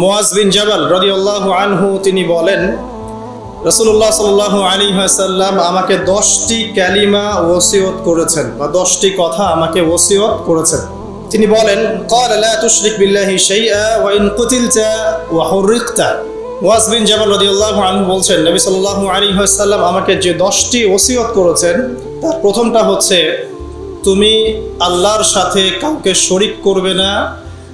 মোয়াজ বিন জাবাল রদিউল্লাহ আনহু, তিনি বলেন রসুল্লাহ সাল আলী হাসাল্লাম আমাকে দশটি ক্যালিমা ওসিয়ত করেছেন বা দশটি কথা আমাকে ওসিয়ত করেছেন। তিনি বলেন ওয়াজ বিন জামাল রদিউল্লাহ আনহু বলছেন, নবী সাল্লাহ আলী হাসাল্লাম আমাকে যে দশটি ওসিয়ত করেছেন, তার প্রথমটা হচ্ছে, তুমি আল্লাহর সাথে কাউকে শরিক করবে না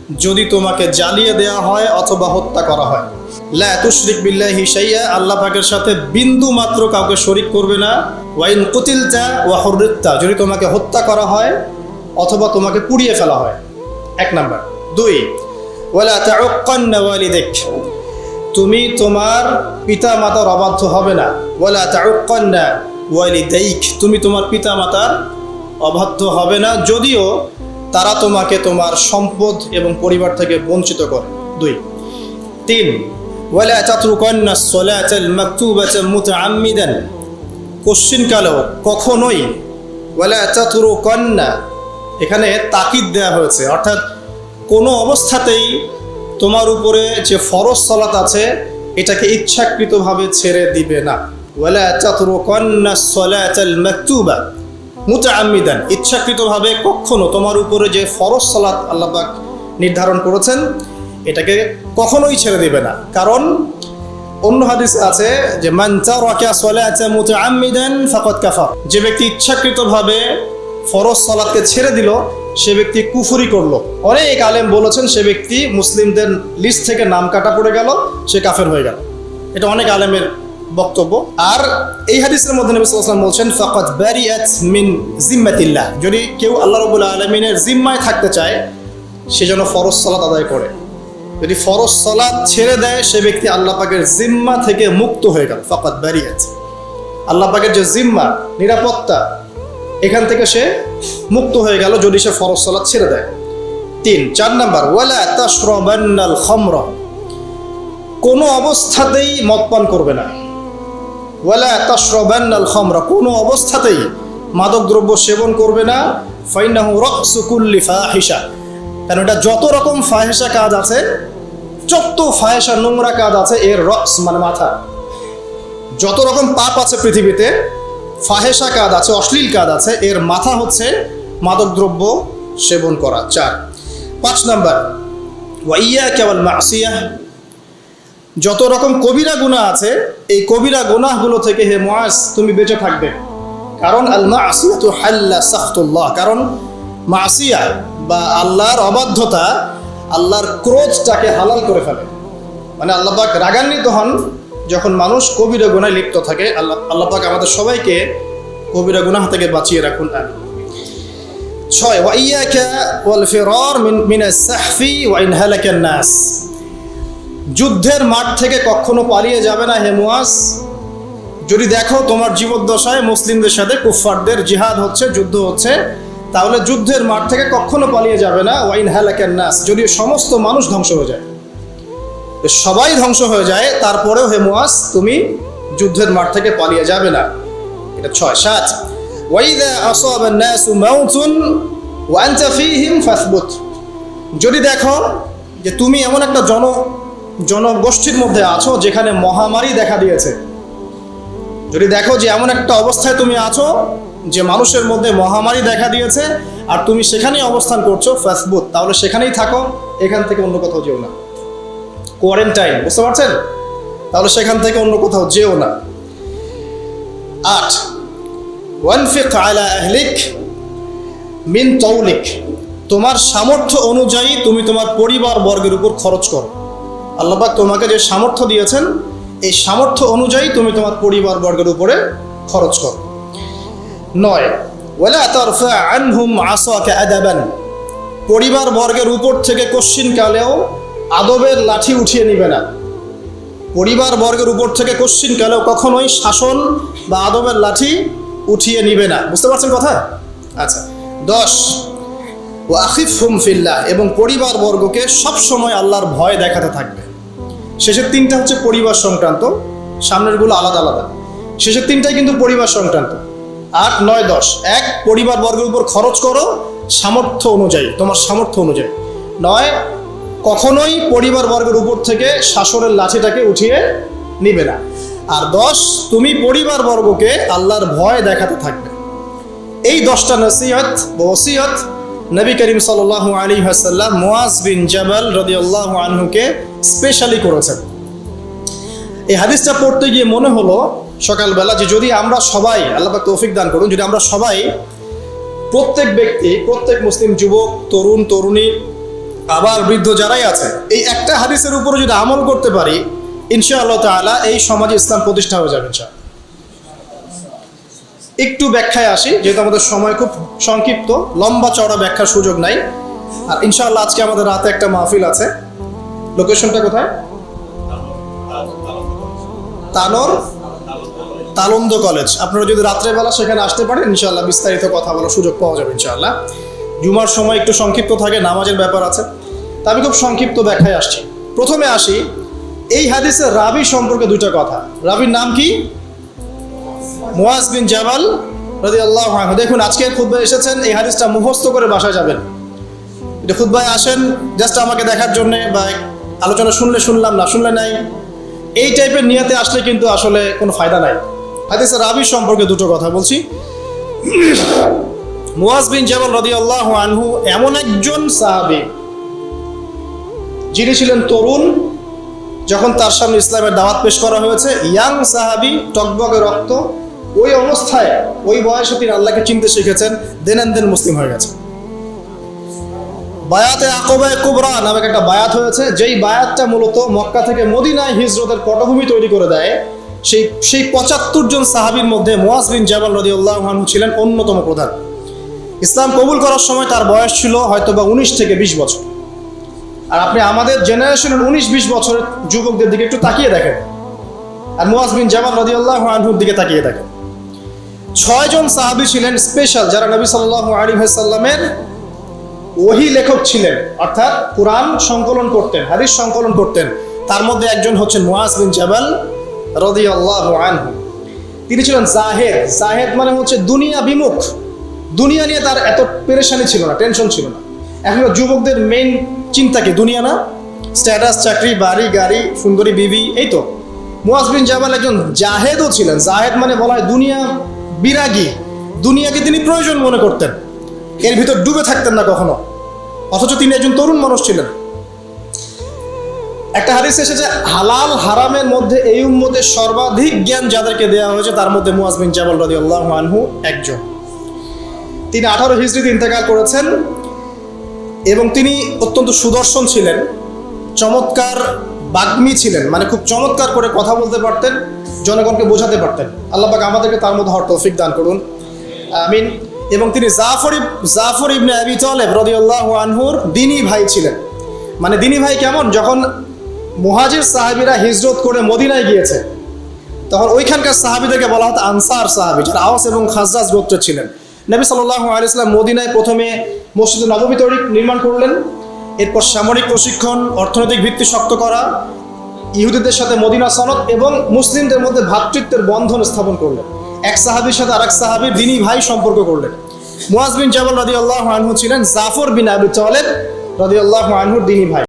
যদি তোমাকে জ্বালিয়ে দেওয়া হয় অথবা হত্যা করা হয়। লা তুশরিক বিল্লাহি শাইয়া, আল্লাহ পাকের সাথে বিন্দু মাত্র কাউকে শরিক করবে না। ওয়াইন কুতিলতা ওয়া হুররিতা যদি তোমাকে হত্যা করা হয় অথবা তোমাকে পুড়িয়ে ফেলা হয়। এক নাম্বার। দুই, ওয়ালা তাউক্কান্না ওয়ালিদাক, তুমি তোমার পিতা মাতার অবাধ্য হবে না। ওয়ালা তাউক্কান্না ওয়ালিদাইক, তুমি তোমার পিতা মাতার অবাধ্য হবে না। যদিও তারা তোমাকে তোমার সম্পদ এবং পরিবার থেকে বঞ্চিত করে। দুই। তিন, ওয়ালা তাতরুকান্না সলাতাল মাকতুবাতা মুতাআম্মিদান। কোশ্চিনকালেও কখনোই ওয়ালা তাতরুকান্না, এখানে তাকিদ দেওয়া হয়েছে। অর্থাৎ কোনো অবস্থাতেই তোমার উপরে যে ফরজ সলাত আছে, এটাকে ইচ্ছাকৃতভাবে ছেড়ে দিবে না। ওয়ালা তাতরুকান্না সলাতাল মাকতুবা। মুতাআম্মিদান, ইচ্ছাকৃতভাবে কখনো তোমার উপরে যে ফরজ সালাত আল্লাহ পাক নির্ধারণ করেছেন, এটাকে কখনোই ছেড়ে দিবে না। কারণ অন্য হাদিস আছে যে, মান তারাকা সালাতা মুতাআম্মিদান ফাকাদ কাফা যে ব্যক্তি ইচ্ছাকৃতভাবে ফরজ সালাতকে ছেড়ে দিল, সে ব্যক্তি কুফুরি করল। অনেক আলেম বলেছেন সে ব্যক্তি মুসলিমদের লিস্ট থেকে নাম কাটা পড়ে গেল, সে কাফের হয়ে গেল। এটা অনেক আলেমের বক্তব্য। আর এই হাদিসের মধ্যে নবী ওয়াসাল্লাম বলছেন, ফাকাদ বারিয়াত মিন জিম্মাতিল্লাহ। যদি কেউ আল্লাহ রাব্বুল আলামিনের জিম্মায় থাকতে চায়, সে যেন ফরজ সালাত আদায় করে। যদি ফরজ সালাত ছেড়ে দেয়, সে ব্যক্তি আল্লাহ পাকের জিম্মা থেকে মুক্ত হয়ে গেল। ফাকাদ বারিয়াত। আল্লাহ পাকের যে জিম্মা, নিরাপত্তা, এখান থেকে সে মুক্ত হয়ে গেল যদি সে ফরজ সালাত ছেড়ে দেয়। তিন, চার নাম্বার, ওয়ালা তাশরাবান্নাল খামরা। কোনো অবস্থাতেই মদ পান করবে না। ওয়ালা তাশরাবান্নাল খামরা, কোনো অবস্থাতেই মাদক দ্রব্য সেবন করবে না। ফাইনাহু রাকসু কুল্লি ফাহিশা। কারণ এটা যত রকম ফাহেসা কাজ আছে, যত ফাহেসা নোংরা কাজ আছে, এর রক্স মানে মাথা। যত রকম পাপ আছে পৃথিবীতে ফাহেসা কাজ আছে, অশ্লীল কাজ আছে, এর মাথা হচ্ছে মাদকদ্রব্য সেবন করা। চার। পাঁচ নাম্বার ওয়াইয়া কেবল মাসিয়া যত রকম কবিরা গুনাহ আছে, এই কবিরা গুনাহগুলো থেকে হে মুআজ, তুমি বেঁচে থাকবে। কারণ আল মাসিয়াতু হাল্লা সাখতুল্লাহ। কারণ মাসিয়া বা আল্লাহর অবাধ্যতা আল্লাহর ক্রোধটাকে হালাল করে ফেলে। মানে আল্লাহ পাক রাগান্বিত হন, যখন মানুষ কবিরা গুনায় লিপ্ত থাকে, আল্লাহ আল্লাহ পাক আমাদের সবাইকে কবিরা গুনাহ থেকে বাঁচিয়ে রাখুন, আমিন। ছয় ওয়াইয়াকা ওয়াল ফিরার মিন মিন আস-সাহফি ওয়া ইন হালাকা নাস। যুদ্ধের মাঠ থেকে কখনো পালিয়ে যাবে না হে মুয়াজ যদি দেখো তোমার জীবদ্দশায় মুসলিমদের সাথে কুফফারদের জিহাদ হচ্ছে, যুদ্ধ হচ্ছে, তাহলে যুদ্ধের মাঠ থেকে কখনো পালিয়ে যাবে না। ওয়াইন হালাকান নাস যদি সমস্ত মানুষ ধ্বংস হয়ে যায়। সবাই ধ্বংস হয়ে যায়, তারপরেও হে মুয়াজ তুমি যুদ্ধের মাঠ থেকে পালিয়ে যাবে না। এটা ছয়, সাত। যদি দেখো যে তুমি এমন একটা জন জনগোষ্ঠীর মধ্যে আছো যেখানে মহামারী দেখা দিয়েছে। যদি দেখো যে এমন একটা অবস্থায় তুমি আছো যে মানুষের মধ্যে মহামারী দেখা দিয়েছে আর তুমি সেখানেই অবস্থান করছ ফেসবুক, তাহলে সেখানেই থাকো, এখান থেকে অন্য কোথাও যেও না। কোয়ারেন্টাইন বুঝতে পারছেন? তাহলে সেখান থেকে অন্য কোথাও যেও না। আট মিন তৌলিক, তোমার সামর্থ্য অনুযায়ী তুমি তোমার পরিবার বর্গের উপর খরচ করো। আল্লাহবাক তোমাকে যে সামর্থ্য দিয়েছেন, এই সামর্থ্য অনুযায়ী তুমি তোমার পরিবার বর্গের উপরে খরচ করো। নয়, ওয়ালা তারফা আনহুম আসাকা আদাবান। পরিবার বর্গের উপর থেকে কশ্চিন কালেও আদবের লাঠি উঠিয়ে নিবে না। পরিবার বর্গের উপর থেকে কশ্চিন কালেও কখনোই শাসন বা আদবের লাঠি উঠিয়ে নিবে না। বুঝতে পারছেন কথা? আচ্ছা দশ ও আখিফ হুম ফিল্লাহ, এবং পরিবার বর্গকে সবসময় আল্লাহর ভয় দেখাতে থাকবে। শেষের তিনটা হচ্ছে পরিবার সংক্রান্ত সামনেরগুলো আলাদা আলাদা। শেষের তিনটাই কিন্তু পরিবার সংক্রান্ত। আট, নয়, দশ। এক, পরিবার বর্গের উপর খরচ করো সামর্থ্য অনুযায়ী, তোমার সামর্থ্য অনুযায়ী। নয়, কখনোই পরিবার বর্গের উপর থেকে শাসনের লাঠিটাকে উঠিয়ে নিবে না। আর দশ, তুমি পরিবার বর্গকে আল্লাহর ভয় দেখাতে থাকবে। এই দশটা নসিহত বা ওসিয়ত নবী করিম সাল আলী হাসাল্লাম মোয়াজ বিন জাবাল রদি আল্লাহ আনহুকে স্পেশালি করেছেন। এই হাদিসটা পড়তে গিয়ে মনে হলো সকালবেলা যে যদি আমরা সবাই, আল্লাহ তৌফিক দান করুন, যদি আমরা সবাই প্রত্যেক ব্যক্তি, প্রত্যেক মুসলিম যুবক, তরুণ, তরুণী, আবার বৃদ্ধ যারাই আছে, এই একটা হাদিসের উপরে যদি আমল করতে পারি ইনশা আল্লাহ তাআলা এই সমাজে ইসলাম প্রতিষ্ঠা হয়ে যাবে ইনশা একটু ব্যাখ্যায় আসি, যেহেতু আমাদের সময় খুব সংক্ষিপ্ত, লম্বা চওড়া ব্যাখ্যার সুযোগ নাই। আর ইনশাআল্লাহ আজকে আমাদের রাতে একটা মাহফিল আছে। লোকেশনটা কোথায়? তানোর তালন্দ কলেজ। আপনারা যদি রাত্রেবেলা সেখানে আসতে পারেন, ইনশাআল্লাহ বিস্তারিত কথা বলার সুযোগ পাওয়া যাবে, ইনশাআল্লাহ। জুমার সময় একটু সংক্ষিপ্ত থাকে, নামাজের ব্যাপার আছে। তা আমি খুব সংক্ষিপ্ত ব্যাখ্যায় আসছি। প্রথমে আসি, এই হাদিসের রাবি সম্পর্কে দুইটা কথা। রাবির নাম কি? মুয়াজ বিন জামাল রাদি আল্লাহ দেখুন, আজকে খুদ্ায় এসেছেন, এই হাদিসটা মুখস্থ করে বাসায় যাবেন। এটা খুদ্ায় আসেন জাস্ট আমাকে দেখার জন্য বা আলোচনা শুনলে শুনলাম, না শুনলে নাই। এই টাইপের নিয়াতে আসলে কিন্তু আসলে কোনো ফায়দা নাই। হাদিসের রাবি সম্পর্কে দুটো কথা বলছি। মুয়াজ বিন জামাল রদি আল্লাহ আনহু এমন একজন সাহাবি, যিনি ছিলেন তরুণ, যখন তার সামনে ইসলামের দাওয়াত পেশ করা হয়েছে, ইয়াং সাহাবি টকবগে রক্ত, ওই অবস্থায়, ওই বয়সে তিনি আল্লাহকে চিনতে শিখেছেন, দেন মুসলিম হয়ে গেছে বায়াতে আকবায় কুবরা নামক একটা বায়াত হয়েছে, যেই বায়াতটা মূলত মক্কা থেকে মদিনায় হিজরতের পটভূমি তৈরি করে দেয়। সেই সেই পঁচাত্তর জন সাহাবির মধ্যে মোয়াজ বিন জাবাল রদি আল্লাহনহু ছিলেন অন্যতম প্রধান। ইসলাম কবুল করার সময় তার বয়স ছিল হয়তো বা উনিশ থেকে বিশ বছর। আর আপনি আমাদের জেনারেশনের উনিশ বিশ বছরের যুবকদের দিকে একটু তাকিয়ে দেখেন। আর মুয়াজ বিন জামাল রদি আল্লাহ আনহুর দিকে তাকিয়ে দেখেন। ছয়জন সাহাবি ছিলেন স্পেশাল যারা নবী সাল্লাহ আলী সাল্লামের ওহি লেখক ছিলেন, অর্থাৎ কোরআন সংকলন করতেন, হাদিস সংকলন করতেন। তার মধ্যে একজন হচ্ছেন মুয়াজ বিন জাবাল রদি আল্লাহ আনহু। তিনি ছিলেন জাহেদ। জাহেদ মানে হচ্ছে দুনিয়া বিমুখ। দুনিয়া নিয়ে তার এত পেরেশানি ছিল না, টেনশন ছিল না। এখন যুবকদের মেইন চিন্তা কি, দুনিয়া না? স্ট্যাটাস, চাকরি, বাড়ি, গাড়ি, সুন্দরী, বিবি, এই তো। মুয়াজ বিন জাবাল একজন জাহেদও ছিলেন। জাহেদ মানে বলা হয় দুনিয়া বিরাগী। দুনিয়াকে তিনি প্রয়োজন মনে করতেন। এর ভিতর ডুবে থাকতেন না কখনো। অথচ তিনি একজন তরুণ মানুষ ছিলেন। একটা হাদিস এসেছে, হালাল হারামের মধ্যে এই উম্মতের সর্বাধিক জ্ঞান যাদেরকে দেওয়া হয়েছে, তার মধ্যে মুয়াজ বিন জাবাল রদি আল্লাহ আনহু একজন। তিনি আঠারো হিজড়িতে ইন্তেকাল করেছেন এবং তিনি অত্যন্ত সুদর্শন ছিলেন, চমৎকার বাগ্মী ছিলেন মানে খুব চমৎকার করে কথা বলতে পারতেন, জনগণকে বোঝাতে পারতেন। আল্লাহ আমাদেরকে তার মধ্যে হওয়ার তৌফিক দান করুন। আমিন। এবং তিনি জাফর জাফর ইবনে আবি তালেব রাদিয়াল্লাহু আনহুর দিনী ভাই ছিলেন। মানে দিনী ভাই কেমন? যখন মুহাজির সাহাবীরা হিজরত করে মদিনায় গিয়েছে, তখন ওইখানকার সাহাবিদেরকে বলা হতো আনসার সাহাবি, যারা আওয়াস এবং খাজরাজ গোত্র ছিলেন। নবী সাল্লাহ আলিয়াল্লাম মদিনায় প্রথমে মসজিদ নবমী তৈরি নির্মাণ করলেন। এরপর সামরিক প্রশিক্ষণ, অর্থনৈতিক ভিত্তি শক্ত করা, ইহুদিদের সাথে মদিনা সনদ এবং মুসলিমদের মধ্যে ভ্রাতৃত্বের বন্ধন স্থাপন করলেন। এক সাহাবির সাথে আরেক সাহাবির দিনী ভাই সম্পর্ক করলেন। মুয়াজ বিন জাবাল রাজি আল্লাহ আনহু ছিলেন জাফর বিন আবি তালেব রাজি আল্লাহ আনহুর দিনী ভাই।